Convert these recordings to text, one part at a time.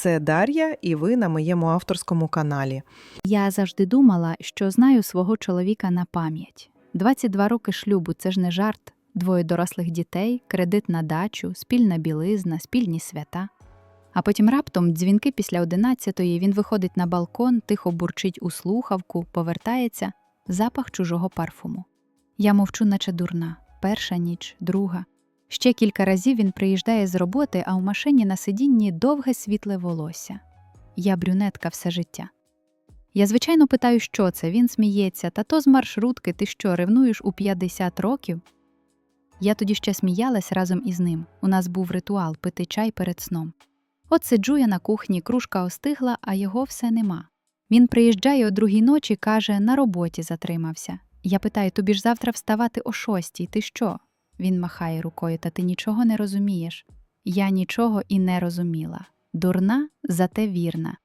Це Дар'я, і ви на моєму авторському каналі. Я завжди думала, що знаю свого чоловіка на пам'ять. 22 роки шлюбу це ж не жарт. Двоє дорослих дітей, кредит на дачу, спільна білизна, спільні свята. А потім раптом дзвінки після одинадцятої він виходить на балкон, тихо бурчить у слухавку, повертається запах чужого парфуму. Я мовчу, наче дурна. Перша ніч, друга. Ще кілька разів він приїжджає з роботи, а у машині на сидінні довге світле волосся. Я брюнетка все життя. Я звичайно питаю, що це. Він сміється, та то з маршрутки ти що, ревнуєш у 50 років? Я тоді ще сміялась разом із ним. У нас був ритуал пити чай перед сном. От сиджу я на кухні, кружка остигла, а його все нема. Він приїжджає о другій ночі, каже, на роботі затримався. Я питаю, тобі ж завтра вставати о шостій, ти що? Він махає рукою, та ти нічого не розумієш. Я нічого і не розуміла. Дурна, зате вірна.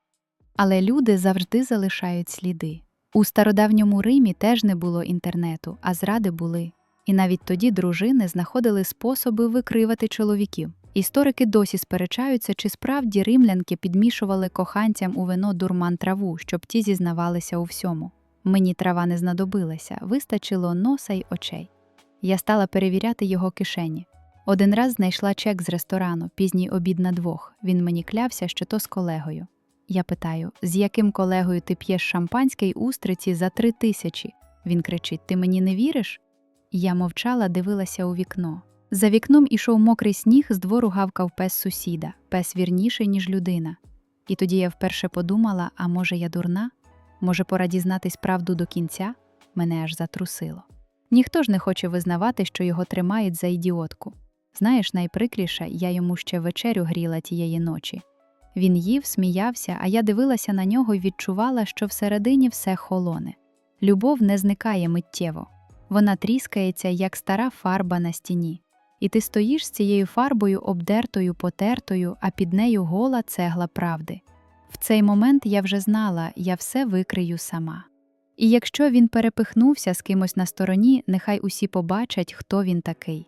Але люди завжди залишають сліди. У стародавньому Римі теж не було інтернету, а зради були. І навіть тоді дружини знаходили способи викривати чоловіків. Історики досі сперечаються, чи справді римлянки підмішували коханцям у вино дурман траву, щоб ті зізнавалися у всьому. Мені трава не знадобилася, вистачило носа й очей. Я стала перевіряти його кишені. Один раз знайшла чек з ресторану, пізній обід на двох. Він мені клявся, що то з колегою. Я питаю, з яким колегою ти п'єш шампанське й устриці за три тисячі? Він кричить: Ти мені не віриш? Я мовчала, дивилася у вікно. За вікном ішов мокрий сніг, з двору гавкав пес сусіда, пес вірніший, ніж людина. І тоді я вперше подумала: а може, я дурна? Може, пора дізнатись правду до кінця? Мене аж затрусило. Ніхто ж не хоче визнавати, що його тримають за ідіотку. Знаєш, найприкріше, я йому ще вечерю гріла тієї ночі. Він їв, сміявся, а я дивилася на нього і відчувала, що всередині все холоне. Любов не зникає миттєво. Вона тріскається, як стара фарба на стіні. І ти стоїш з цією фарбою обдертою, потертою, а під нею гола цегла правди. В цей момент я вже знала, я все викрию сама. І якщо він перепихнувся з кимось на стороні, нехай усі побачать, хто він такий.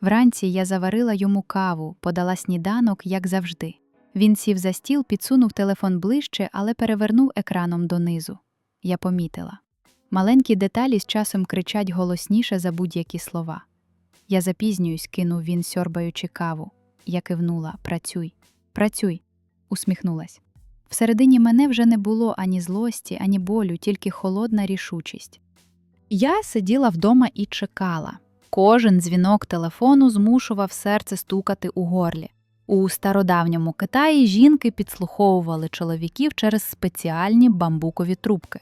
Вранці я заварила йому каву, подала сніданок, як завжди. Він сів за стіл, підсунув телефон ближче, але перевернув екраном донизу. Я помітила. Маленькі деталі з часом кричать голосніше за будь-які слова. Я запізнююсь, кинув він, сьорбаючи каву. Я кивнула Працюй, працюй, усміхнулась. Всередині мене вже не було ані злості, ані болю, тільки холодна рішучість. Я сиділа вдома і чекала. Кожен дзвінок телефону змушував серце стукати у горлі. У стародавньому Китаї жінки підслуховували чоловіків через спеціальні бамбукові трубки.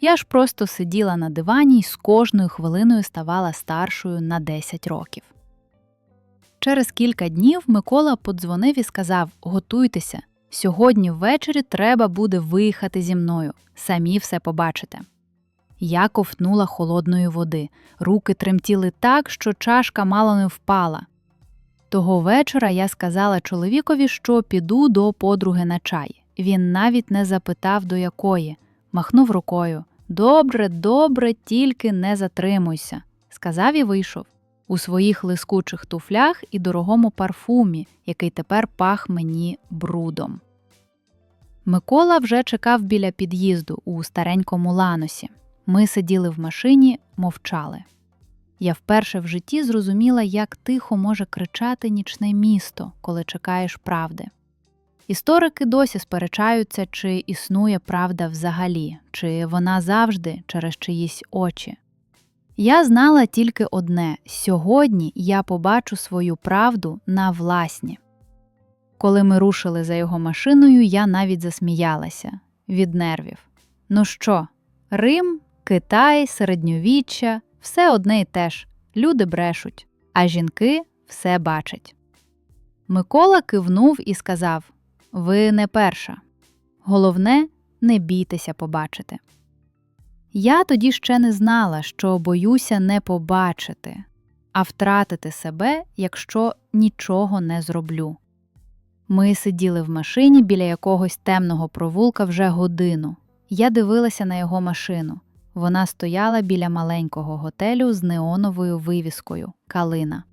Я ж просто сиділа на дивані і з кожною хвилиною ставала старшою на 10 років. Через кілька днів Микола подзвонив і сказав: Готуйтеся, сьогодні ввечері треба буде виїхати зі мною, самі все побачите. Я ковтнула холодної води, руки тремтіли так, що чашка мало не впала. Того вечора я сказала чоловікові, що піду до подруги на чай. Він навіть не запитав, до якої, махнув рукою. Добре, добре, тільки не затримуйся, сказав і вийшов у своїх лискучих туфлях і дорогому парфумі, який тепер пах мені брудом. Микола вже чекав біля під'їзду у старенькому ланосі. Ми сиділи в машині, мовчали. Я вперше в житті зрозуміла, як тихо може кричати нічне місто, коли чекаєш правди. Історики досі сперечаються, чи існує правда взагалі, чи вона завжди через чиїсь очі. Я знала тільки одне сьогодні я побачу свою правду на власні. Коли ми рушили за його машиною, я навіть засміялася від нервів. Ну що, Рим, Китай, середньовіччя все одне й те ж. Люди брешуть, а жінки все бачать. Микола кивнув і сказав: Ви не перша. Головне, не бійтеся побачити. Я тоді ще не знала, що боюся не побачити, а втратити себе, якщо нічого не зроблю. Ми сиділи в машині біля якогось темного провулка вже годину. Я дивилася на його машину. Вона стояла біля маленького готелю з неоновою вивіскою Калина.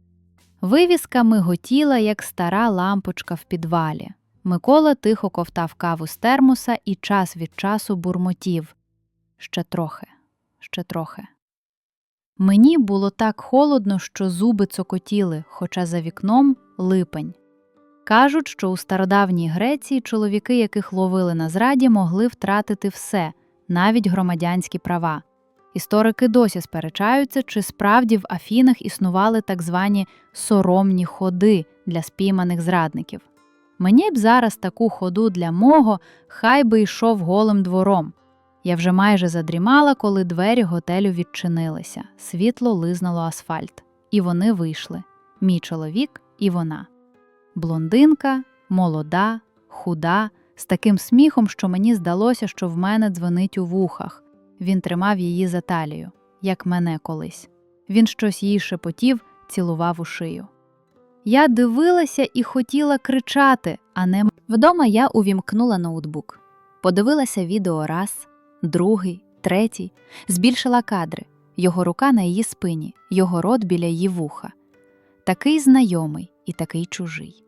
Вивіска миготіла, як стара лампочка в підвалі. Микола тихо ковтав каву з термоса і час від часу бурмотів. Ще трохи, ще трохи. Мені було так холодно, що зуби цокотіли, хоча за вікном липень. Кажуть, що у стародавній Греції чоловіки, яких ловили на зраді, могли втратити все, навіть громадянські права. Історики досі сперечаються, чи справді в Афінах існували так звані соромні ходи для спійманих зрадників. Мені б зараз таку ходу для мого, хай би йшов голим двором. Я вже майже задрімала, коли двері готелю відчинилися, світло лизнало асфальт, і вони вийшли мій чоловік і вона. Блондинка, молода, худа, з таким сміхом, що мені здалося, що в мене дзвонить у вухах. Він тримав її за талію, як мене колись. Він щось їй шепотів, цілував у шию. Я дивилася і хотіла кричати, а не вдома я увімкнула ноутбук. Подивилася відео раз, другий, третій, збільшила кадри, його рука на її спині, його рот біля її вуха. Такий знайомий і такий чужий.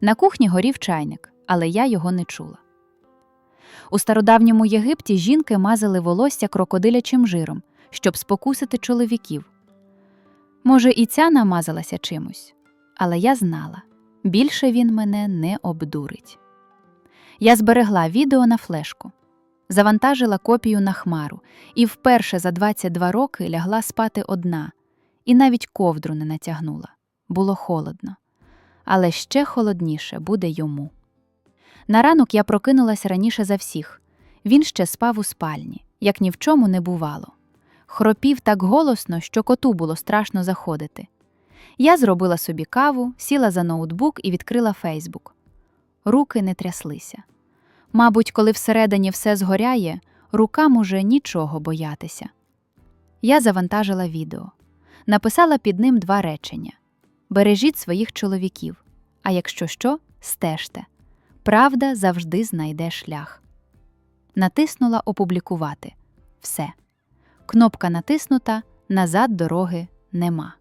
На кухні горів чайник, але я його не чула. У стародавньому Єгипті жінки мазали волосся крокодилячим жиром, щоб спокусити чоловіків. Може, і ця намазалася чимось, але я знала більше він мене не обдурить. Я зберегла відео на флешку, завантажила копію на хмару і вперше за 22 роки лягла спати одна, і навіть ковдру не натягнула. Було холодно. Але ще холодніше буде йому. На ранок я прокинулась раніше за всіх. Він ще спав у спальні, як ні в чому не бувало. Хропів так голосно, що коту було страшно заходити. Я зробила собі каву, сіла за ноутбук і відкрила Фейсбук. Руки не тряслися. Мабуть, коли всередині все згоряє, рукам уже нічого боятися. Я завантажила відео, написала під ним два речення: Бережіть своїх чоловіків, а якщо що, стежте. Правда завжди знайде шлях. Натиснула Опублікувати. Все. Кнопка натиснута, назад дороги нема.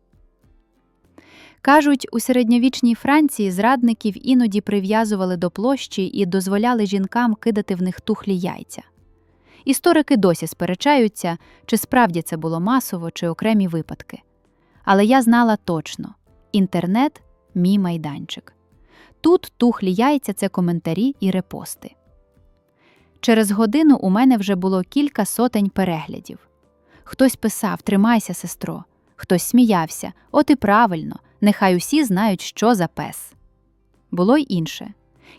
Кажуть, у середньовічній Франції зрадників іноді прив'язували до площі і дозволяли жінкам кидати в них тухлі яйця. Історики досі сперечаються, чи справді це було масово, чи окремі випадки. Але я знала точно інтернет мій майданчик. Тут тухлі яйця це коментарі і репости. Через годину у мене вже було кілька сотень переглядів. Хтось писав Тримайся, сестро, хтось сміявся, от і правильно, нехай усі знають, що за пес. Було й інше.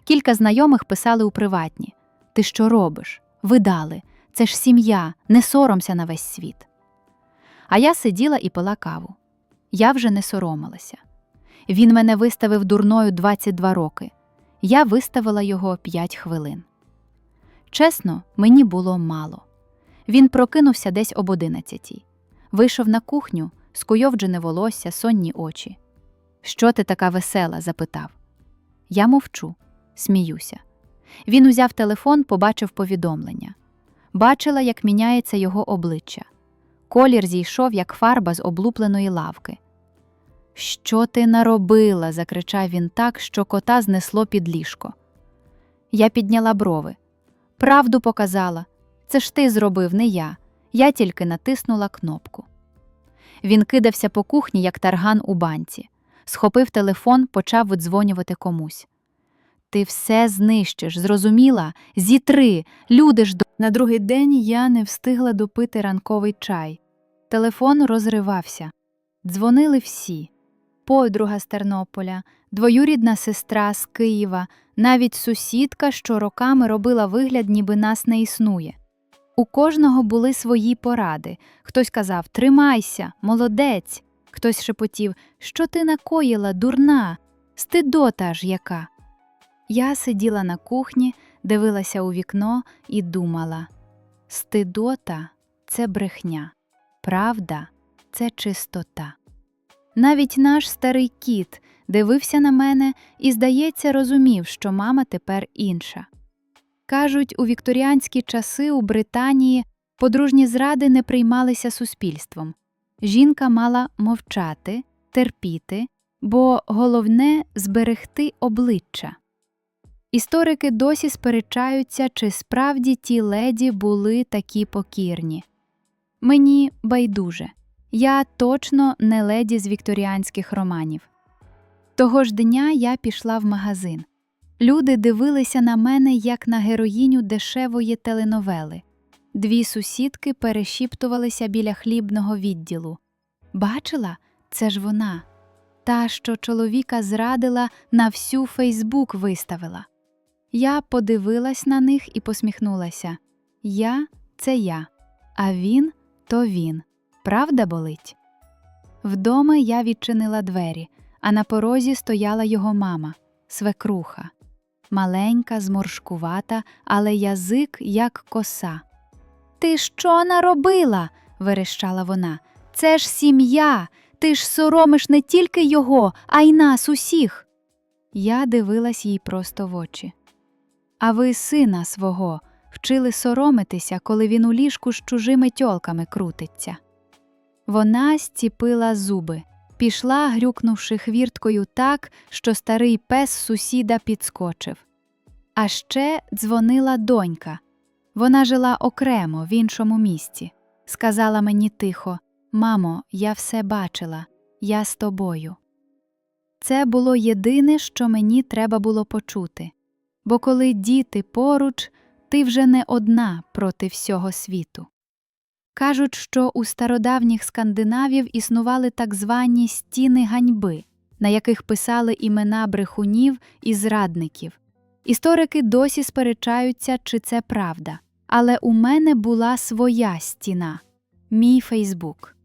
Кілька знайомих писали у приватні Ти що робиш? Видали, це ж сім'я, не соромся на весь світ. А я сиділа і пила каву. Я вже не соромилася. Він мене виставив дурною 22 роки. Я виставила його 5 хвилин. Чесно, мені було мало. Він прокинувся десь об одинадцятій. Вийшов на кухню, скуйовджене волосся, сонні очі. Що ти така весела? запитав. Я мовчу, сміюся. Він узяв телефон, побачив повідомлення. Бачила, як міняється його обличчя. Колір зійшов, як фарба з облупленої лавки. Що ти наробила? закричав він так, що кота знесло під ліжко. Я підняла брови. Правду показала. Це ж ти зробив, не я. Я тільки натиснула кнопку. Він кидався по кухні, як тарган у банці. Схопив телефон, почав видзвонювати комусь. Ти все знищиш, зрозуміла? Зітри, люди ж до. На другий день я не встигла допити ранковий чай. Телефон розривався. Дзвонили всі подруга з Тернополя, двоюрідна сестра з Києва, навіть сусідка, що роками робила вигляд, ніби нас не існує. У кожного були свої поради. Хтось казав Тримайся, молодець. Хтось шепотів, що ти накоїла, дурна, стидота ж яка. Я сиділа на кухні, дивилася у вікно і думала: стидота це брехня, правда це чистота. Навіть наш старий кіт дивився на мене і, здається, розумів, що мама тепер інша. Кажуть, у вікторіанські часи у Британії подружні зради не приймалися суспільством. Жінка мала мовчати, терпіти, бо головне зберегти обличчя. Історики досі сперечаються, чи справді ті леді були такі покірні. Мені байдуже. Я точно не леді з вікторіанських романів. Того ж дня я пішла в магазин. Люди дивилися на мене як на героїню дешевої теленовели. Дві сусідки перешіптувалися біля хлібного відділу. Бачила, це ж вона. Та, що чоловіка зрадила, на всю Фейсбук виставила. Я подивилась на них і посміхнулася. Я це я, а він то він. Правда болить? Вдома я відчинила двері, а на порозі стояла його мама, свекруха. Маленька, зморшкувата, але язик як коса. Ти що наробила? верещала вона. Це ж сім'я. Ти ж соромиш не тільки його, а й нас усіх. Я дивилась їй просто в очі. А ви сина свого вчили соромитися, коли він у ліжку з чужими тьолками крутиться. Вона стіпила зуби, пішла, грюкнувши хвірткою так, що старий пес сусіда підскочив. А ще дзвонила донька. Вона жила окремо в іншому місці. Сказала мені тихо: Мамо, я все бачила, я з тобою. Це було єдине, що мені треба було почути. Бо коли діти поруч, ти вже не одна проти всього світу. Кажуть, що у стародавніх скандинавів існували так звані стіни ганьби, на яких писали імена брехунів і зрадників. Історики досі сперечаються, чи це правда. Але у мене була своя стіна мій Фейсбук.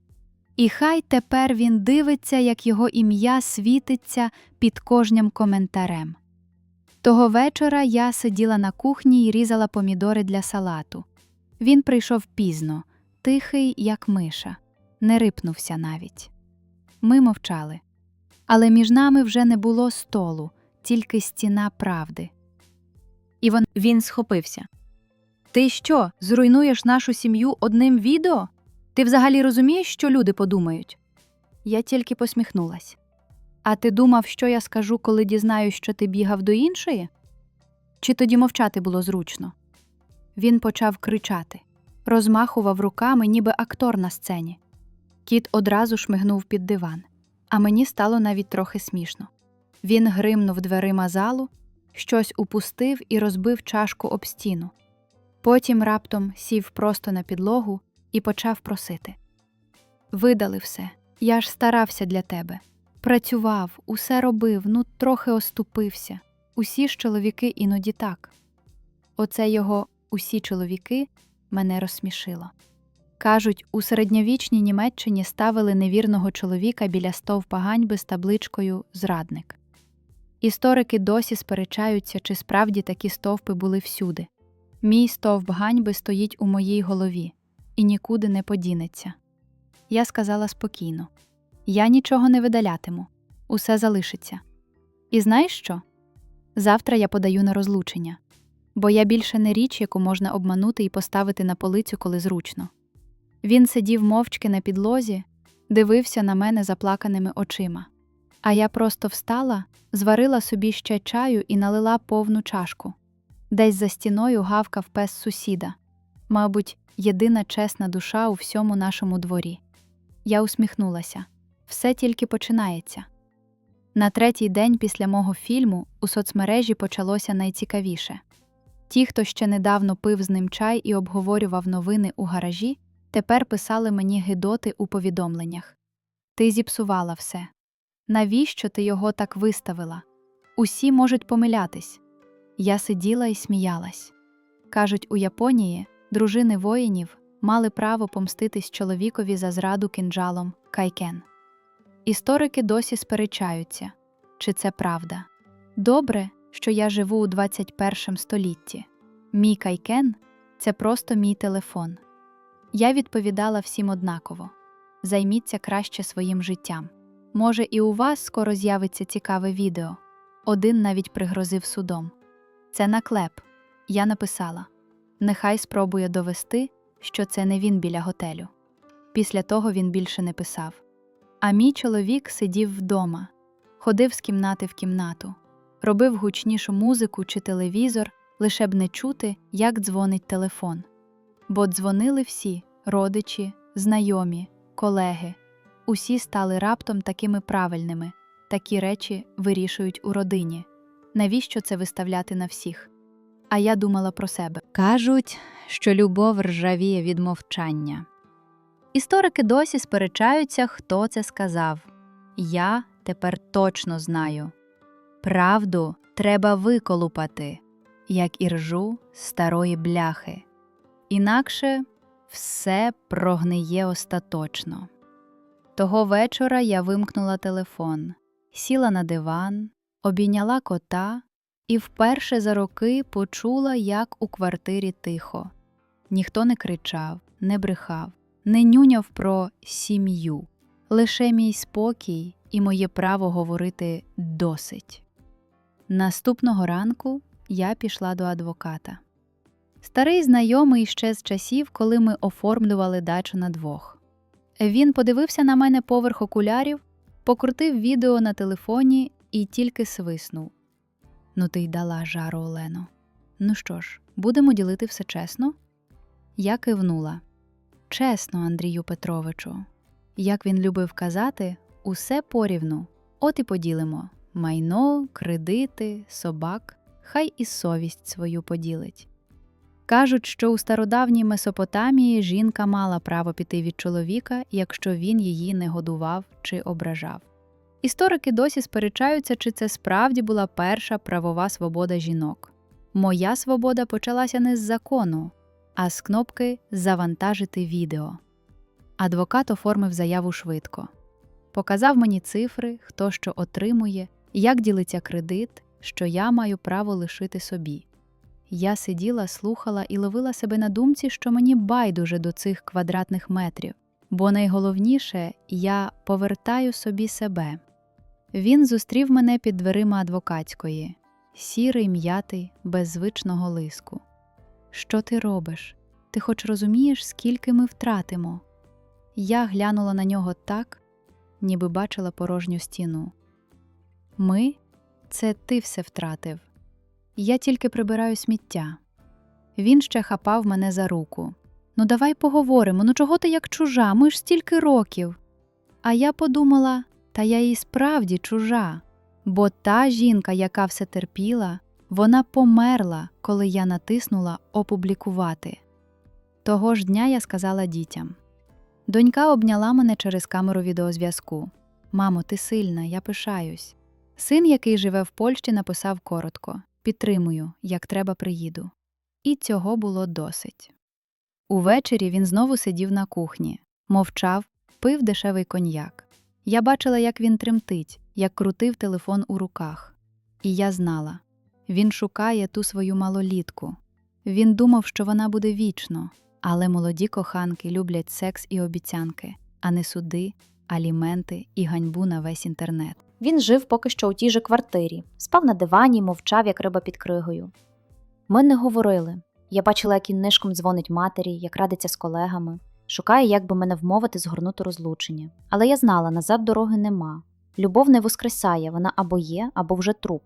І хай тепер він дивиться, як його ім'я світиться під кожним коментарем. Того вечора я сиділа на кухні і різала помідори для салату. Він прийшов пізно, тихий, як миша, не рипнувся навіть. Ми мовчали. Але між нами вже не було столу, тільки стіна правди. І вон... він схопився. Ти що, зруйнуєш нашу сім'ю одним відео? Ти взагалі розумієш, що люди подумають? Я тільки посміхнулась. А ти думав, що я скажу, коли дізнаюсь, що ти бігав до іншої? Чи тоді мовчати було зручно? Він почав кричати, розмахував руками, ніби актор на сцені. Кіт одразу шмигнув під диван, а мені стало навіть трохи смішно. Він гримнув дверима залу, щось упустив і розбив чашку об стіну. Потім раптом сів просто на підлогу і почав просити. Видали все, я ж старався для тебе. Працював, усе робив, ну трохи оступився. Усі ж чоловіки іноді так. Оце його усі чоловіки мене розсмішило. Кажуть, у середньовічній Німеччині ставили невірного чоловіка біля стовпа ганьби з табличкою Зрадник. Історики досі сперечаються, чи справді такі стовпи були всюди. Мій стовп ганьби стоїть у моїй голові і нікуди не подінеться. Я сказала спокійно я нічого не видалятиму, усе залишиться. І знаєш що? Завтра я подаю на розлучення, бо я більше не річ, яку можна обманути і поставити на полицю, коли зручно. Він сидів мовчки на підлозі, дивився на мене заплаканими очима. А я просто встала, зварила собі ще чаю і налила повну чашку. Десь за стіною гавкав пес сусіда, мабуть, єдина чесна душа у всьому нашому дворі. Я усміхнулася все тільки починається. На третій день після мого фільму у соцмережі почалося найцікавіше. Ті, хто ще недавно пив з ним чай і обговорював новини у гаражі, тепер писали мені гидоти у повідомленнях. Ти зіпсувала все. Навіщо ти його так виставила? Усі можуть помилятись. Я сиділа і сміялась. Кажуть, у Японії дружини воїнів мали право помститись чоловікові за зраду кинджалом кайкен. Історики досі сперечаються, чи це правда. Добре, що я живу у 21 столітті. Мій кайкен це просто мій телефон. Я відповідала всім однаково займіться краще своїм життям. Може, і у вас скоро з'явиться цікаве відео. Один навіть пригрозив судом. Це наклеп. Я написала нехай спробує довести, що це не він біля готелю. Після того він більше не писав. А мій чоловік сидів вдома, ходив з кімнати в кімнату. робив гучнішу музику чи телевізор, лише б не чути, як дзвонить телефон. Бо дзвонили всі родичі, знайомі, колеги. Усі стали раптом такими правильними. Такі речі вирішують у родині. Навіщо це виставляти на всіх? А я думала про себе. Кажуть, що любов ржавіє від мовчання. Історики досі сперечаються, хто це сказав. Я тепер точно знаю. Правду треба виколупати, як і ржу старої бляхи. Інакше все прогниє остаточно. Того вечора я вимкнула телефон, сіла на диван, обійняла кота і вперше за роки почула, як у квартирі тихо. Ніхто не кричав, не брехав, не нюняв про сім'ю, лише мій спокій і моє право говорити досить. Наступного ранку я пішла до адвоката. Старий знайомий ще з часів, коли ми оформлювали дачу на двох. Він подивився на мене поверх окулярів, покрутив відео на телефоні і тільки свиснув. Ну, ти й дала жару, Олено. Ну що ж, будемо ділити все чесно? Я кивнула. Чесно, Андрію Петровичу. Як він любив казати, усе порівну. От і поділимо майно, кредити, собак, хай і совість свою поділить. Кажуть, що у стародавній Месопотамії жінка мала право піти від чоловіка, якщо він її не годував чи ображав. Історики досі сперечаються, чи це справді була перша правова свобода жінок. Моя свобода почалася не з закону, а з кнопки Завантажити відео. Адвокат оформив заяву швидко. Показав мені цифри, хто що отримує, як ділиться кредит, що я маю право лишити собі. Я сиділа, слухала і ловила себе на думці, що мені байдуже до цих квадратних метрів, бо найголовніше я повертаю собі себе. Він зустрів мене під дверима адвокатської, сірий, м'ятий, без звичного лиску. Що ти робиш? Ти хоч розумієш, скільки ми втратимо? Я глянула на нього так, ніби бачила порожню стіну. Ми це ти все втратив. Я тільки прибираю сміття. Він ще хапав мене за руку. Ну, давай поговоримо, ну чого ти як чужа? Ми ж стільки років. А я подумала, та я і справді чужа, бо та жінка, яка все терпіла, вона померла, коли я натиснула опублікувати. Того ж дня я сказала дітям. Донька обняла мене через камеру відеозв'язку. Мамо, ти сильна, я пишаюсь. Син, який живе в Польщі, написав коротко Підтримую, як треба приїду. І цього було досить. Увечері він знову сидів на кухні, мовчав, пив дешевий коньяк. Я бачила, як він тремтить, як крутив телефон у руках. І я знала він шукає ту свою малолітку. Він думав, що вона буде вічно, але молоді коханки люблять секс і обіцянки, а не суди, аліменти і ганьбу на весь інтернет. Він жив поки що у тій же квартирі, спав на дивані, мовчав, як риба під кригою. Ми не говорили. Я бачила, як він нишком дзвонить матері, як радиться з колегами, шукає, як би мене вмовити згорнути розлучення. Але я знала, назад дороги нема. Любов не воскресає, вона або є, або вже труп.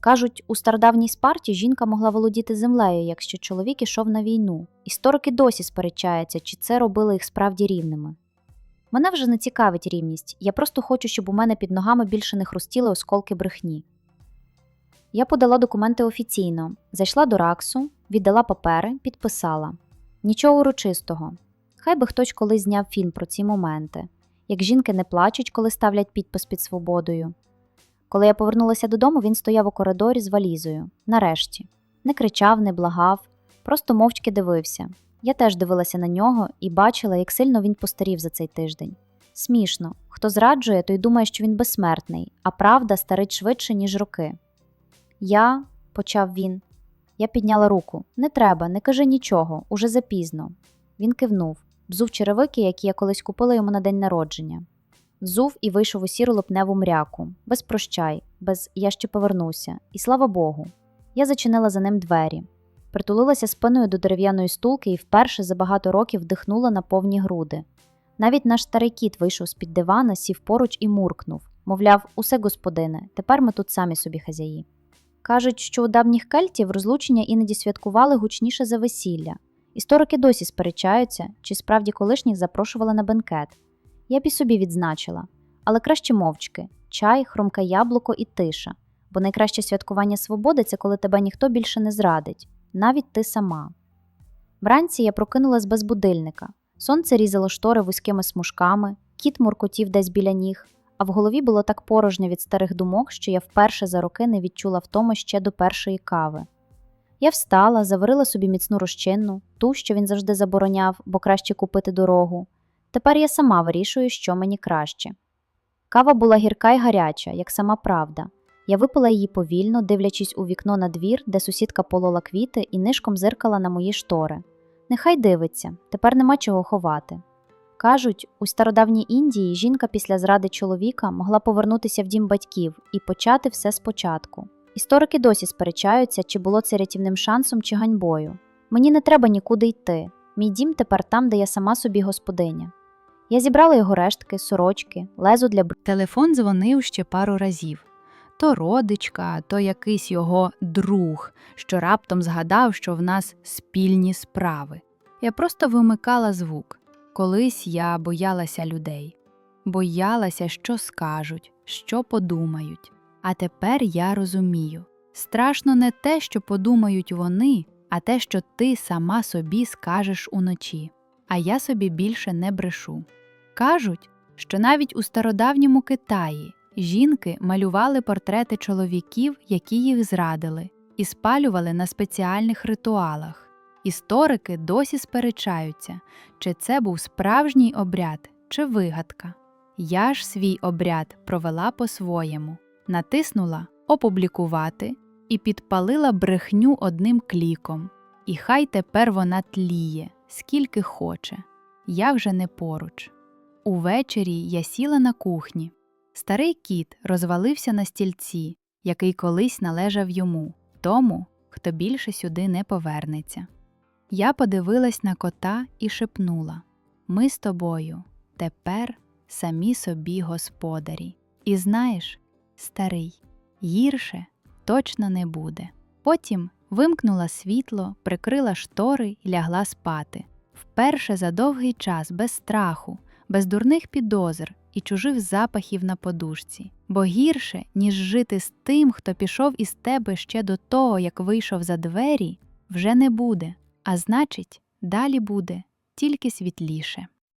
Кажуть, у стародавній спарті жінка могла володіти землею, якщо чоловік ішов на війну. Історики досі сперечаються, чи це робило їх справді рівними. Мене вже не цікавить рівність, я просто хочу, щоб у мене під ногами більше не хрустіли осколки брехні. Я подала документи офіційно, зайшла до Раксу, віддала папери, підписала. Нічого урочистого. Хай би хтось колись зняв фільм про ці моменти, як жінки не плачуть, коли ставлять підпис під свободою. Коли я повернулася додому, він стояв у коридорі з валізою. Нарешті. Не кричав, не благав, просто мовчки дивився. Я теж дивилася на нього і бачила, як сильно він постарів за цей тиждень. Смішно, хто зраджує, той думає, що він безсмертний, а правда старить швидше, ніж роки. Я, почав він, я підняла руку. Не треба, не кажи нічого, уже запізно. Він кивнув, взув черевики, які я колись купила йому на день народження. Взув і вийшов у сіру липневу мряку, без прощай, без я ще повернуся, і слава Богу. Я зачинила за ним двері, притулилася спиною до дерев'яної стулки і вперше за багато років вдихнула на повні груди. Навіть наш старий кіт вийшов з-під дивана, сів поруч і муркнув Мовляв, усе господине, тепер ми тут самі собі хазяї. Кажуть, що у давніх кельтів розлучення іноді святкували гучніше за весілля. Історики досі сперечаються, чи справді колишніх запрошували на бенкет. Я б і собі відзначила, але краще мовчки чай, хрумке яблуко і тиша. Бо найкраще святкування свободи це коли тебе ніхто більше не зрадить, навіть ти сама. Вранці я прокинулась без будильника. Сонце різало штори вузькими смужками, кіт муркотів десь біля ніг, а в голові було так порожньо від старих думок, що я вперше за роки не відчула втоми ще до першої кави. Я встала, заварила собі міцну розчинну, ту, що він завжди забороняв, бо краще купити дорогу. Тепер я сама вирішую, що мені краще. Кава була гірка й гаряча, як сама правда. Я випила її повільно, дивлячись у вікно на двір, де сусідка полола квіти і нишком зиркала на мої штори. Нехай дивиться, тепер нема чого ховати. Кажуть, у стародавній Індії жінка після зради чоловіка могла повернутися в дім батьків і почати все спочатку. Історики досі сперечаються, чи було це рятівним шансом чи ганьбою. Мені не треба нікуди йти. Мій дім тепер там, де я сама собі господиня. Я зібрала його рештки, сорочки, лезо для бр... Телефон дзвонив ще пару разів. То родичка, то якийсь його друг, що раптом згадав, що в нас спільні справи. Я просто вимикала звук. Колись я боялася людей, боялася, що скажуть, що подумають. А тепер я розумію. Страшно не те, що подумають вони, а те, що ти сама собі скажеш уночі. А я собі більше не брешу. Кажуть, що навіть у стародавньому Китаї жінки малювали портрети чоловіків, які їх зрадили, і спалювали на спеціальних ритуалах. Історики досі сперечаються, чи це був справжній обряд, чи вигадка. Я ж свій обряд провела по-своєму, натиснула опублікувати і підпалила брехню одним кліком. І хай тепер вона тліє, скільки хоче. Я вже не поруч. Увечері я сіла на кухні. Старий кіт розвалився на стільці, який колись належав йому, тому, хто більше сюди не повернеться. Я подивилась на кота і шепнула Ми з тобою тепер самі собі господарі. І знаєш, старий, гірше точно не буде. Потім вимкнула світло, прикрила штори і лягла спати. Вперше за довгий час без страху, без дурних підозр і чужих запахів на подушці, бо гірше, ніж жити з тим, хто пішов із тебе ще до того, як вийшов за двері, вже не буде, а значить, далі буде тільки світліше.